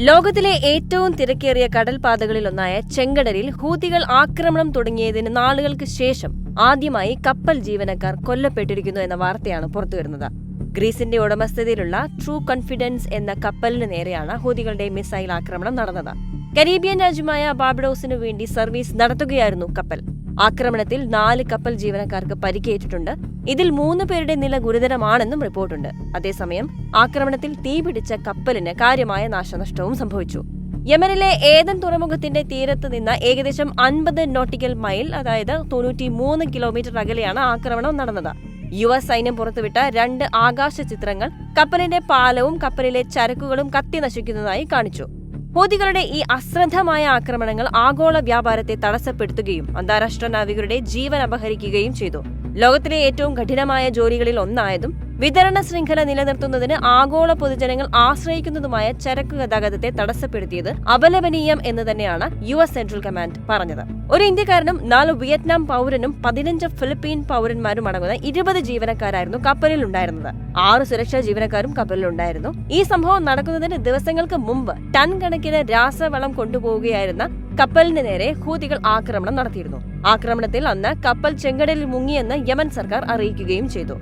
ലോകത്തിലെ ഏറ്റവും തിരക്കേറിയ കടൽപാതകളിലൊന്നായ ചെങ്കടലിൽ ഹൂതികൾ ആക്രമണം തുടങ്ങിയതിന് നാളുകൾക്ക് ശേഷം ആദ്യമായി കപ്പൽ ജീവനക്കാർ കൊല്ലപ്പെട്ടിരിക്കുന്നു എന്ന വാർത്തയാണ് പുറത്തുവരുന്നത്. ഗ്രീസിന്റെ ഉടമസ്ഥതയിലുള്ള ട്രൂ കോൺഫിഡൻസ് എന്ന കപ്പലിന് നേരെയാണ് ഹൂതികളുടെ മിസൈൽ ആക്രമണം നടന്നത്. കരീബിയൻ രാജ്യമായ ബാബഡോസിനു വേണ്ടി സർവീസ് നടത്തുകയായിരുന്നു കപ്പൽ. ആക്രമണത്തിൽ നാല് കപ്പൽ ജീവനക്കാർക്ക് പരിക്കേറ്റിട്ടുണ്ട്. ഇതിൽ മൂന്ന് പേരുടെ നില ഗുരുതരമാണെന്നും റിപ്പോർട്ടുണ്ട്. അതേസമയം ആക്രമണത്തിൽ തീപിടിച്ച കപ്പലിന് കാര്യമായ നാശനഷ്ടവും സംഭവിച്ചു. യമനിലെ ഏതൻ തുറമുഖത്തിന്റെ തീരത്ത് നിന്ന് ഏകദേശം അൻപത് നോട്ടിക്കൽ മൈൽ അതായത് തൊണ്ണൂറ്റി മൂന്ന് കിലോമീറ്റർ അകലെയാണ് ആക്രമണം നടന്നത്. യു എസ് സൈന്യം പുറത്തുവിട്ട രണ്ട് ആകാശ ചിത്രങ്ങൾ കപ്പലിന്റെ പാലവും കപ്പലിലെ ചരക്കുകളും കത്തി നശിക്കുന്നതായി കാണിച്ചു. ഹൂതികളുടെ ഈ അശ്രദ്ധമായ ആക്രമണങ്ങൾ ആഗോള വ്യാപാരത്തെ തടസ്സപ്പെടുത്തുകയും അന്താരാഷ്ട്ര നാവികരുടെ ജീവൻ അപഹരിക്കുകയും ചെയ്തു. ലോകത്തിലെ ഏറ്റവും കഠിനമായ ജോലികളിൽ ഒന്നായതും വിതരണ ശൃംഖല നിലനിർത്തുന്നതിന് ആഗോള പൊതുജനങ്ങൾ ആശ്രയിക്കുന്നതുമായ ചരക്ക് ഗതാഗതത്തെ തടസ്സപ്പെടുത്തിയത് അപലപനീയം എന്ന് തന്നെയാണ് യു എസ് സെൻട്രൽ കമാൻഡ് പറഞ്ഞത്. ഒരു ഇന്ത്യക്കാരനും നാല് വിയറ്റ്നാം പൗരനും പതിനഞ്ച് ഫിലിപ്പീൻ പൗരന്മാരും അടങ്ങുന്ന ഇരുപത് ജീവനക്കാരായിരുന്നു കപ്പലിൽ ഉണ്ടായിരുന്നത്. ആറ് സുരക്ഷാ ജീവനക്കാരും കപ്പലിലുണ്ടായിരുന്നു. ഈ സംഭവം നടക്കുന്നതിന് ദിവസങ്ങൾക്ക് മുമ്പ് ടൺ കണക്കിന് രാസവളം കൊണ്ടുപോവുകയായിരുന്ന കപ്പലിന് നേരെ ഹൂതികൾ ആക്രമണം നടത്തിയിരുന്നു. ആക്രമണത്തിൽ അന്ന് കപ്പൽ ചെങ്കടലിൽ മുങ്ങിയെന്ന് യമൻ സർക്കാർ അറിയിക്കുകയും ചെയ്തു.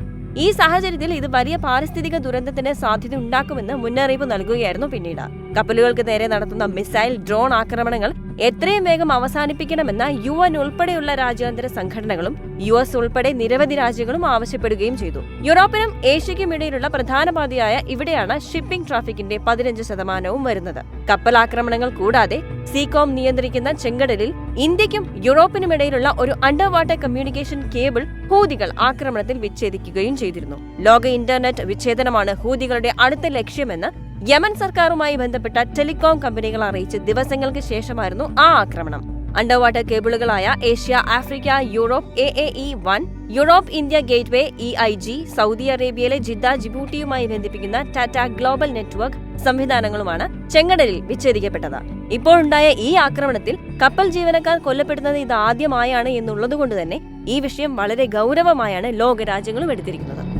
ഈ സാഹചര്യത്തിൽ ഇത് വലിയ പാരിസ്ഥിതിക ദുരന്തത്തിന് സാധ്യത ഉണ്ടാക്കുമെന്ന് മുന്നറിയിപ്പ് നൽകുകയായിരുന്നു പിന്നീട്. കപ്പലുകൾക്ക് നേരെ നടത്തുന്ന മിസൈൽ ഡ്രോൺ ആക്രമണങ്ങൾ എത്രയും വേഗം അവസാനിപ്പിക്കണമെന്ന യു എൻ ഉൾപ്പെടെയുള്ള രാജ്യാന്തര സംഘടനകളും യു എസ് ഉൾപ്പെടെ നിരവധി രാജ്യങ്ങളും ആവശ്യപ്പെടുകയും ചെയ്തു. യൂറോപ്പിനും ഏഷ്യയ്ക്കും ഇടയിലുള്ള പ്രധാന പാതയായ ഇവിടെയാണ് ഷിപ്പിംഗ് ട്രാഫിക്കിന്റെ പതിനഞ്ച് ശതമാനവും വരുന്നത്. കപ്പൽ ആക്രമണങ്ങൾ കൂടാതെ സീകോം നിയന്ത്രിക്കുന്ന ചെങ്കടലിൽ ഇന്ത്യക്കും യൂറോപ്പിനും ഇടയിലുള്ള ഒരു അണ്ടർ വാട്ടർ കമ്മ്യൂണിക്കേഷൻ കേബിൾ ഹൂതികൾ ആക്രമണത്തിൽ വിച്ഛേദിക്കുകയും ചെയ്തിരുന്നു. ലോക ഇന്റർനെറ്റ് വിച്ഛേദനമാണ് ഹൂതികളുടെ അടുത്ത ലക്ഷ്യമെന്ന് യമൻ സർക്കാരുമായി ബന്ധപ്പെട്ട ടെലികോം കമ്പനികൾ അറിയിച്ച് ദിവസങ്ങൾക്ക് ശേഷമായിരുന്നു ആ ആക്രമണം. Under water കേബിളുകളായ Asia Africa Europe A A E one Europe India gateway E I G Saudi അറേബ്യയിലെ ജിദ്ദ ജിബൂട്ടിയുമായി ബന്ധിപ്പിക്കുന്ന ടാറ്റ ഗ്ലോബൽ നെറ്റ്വർക്ക് സംവിധാനങ്ങളുമാണ് ചെങ്കടലിൽ വിച്ഛേദിക്കപ്പെട്ടത്. ഇപ്പോഴുണ്ടായ ഈ ആക്രമണത്തിൽ കപ്പൽ ജീവനക്കാർ കൊല്ലപ്പെടുന്നത് ഇത് ആദ്യമായാണ് എന്നുള്ളതുകൊണ്ട് തന്നെ ഈ വിഷയം വളരെ ഗൗരവമായാണ് ലോകരാജ്യങ്ങളും എടുത്തിരിക്കുന്നത്.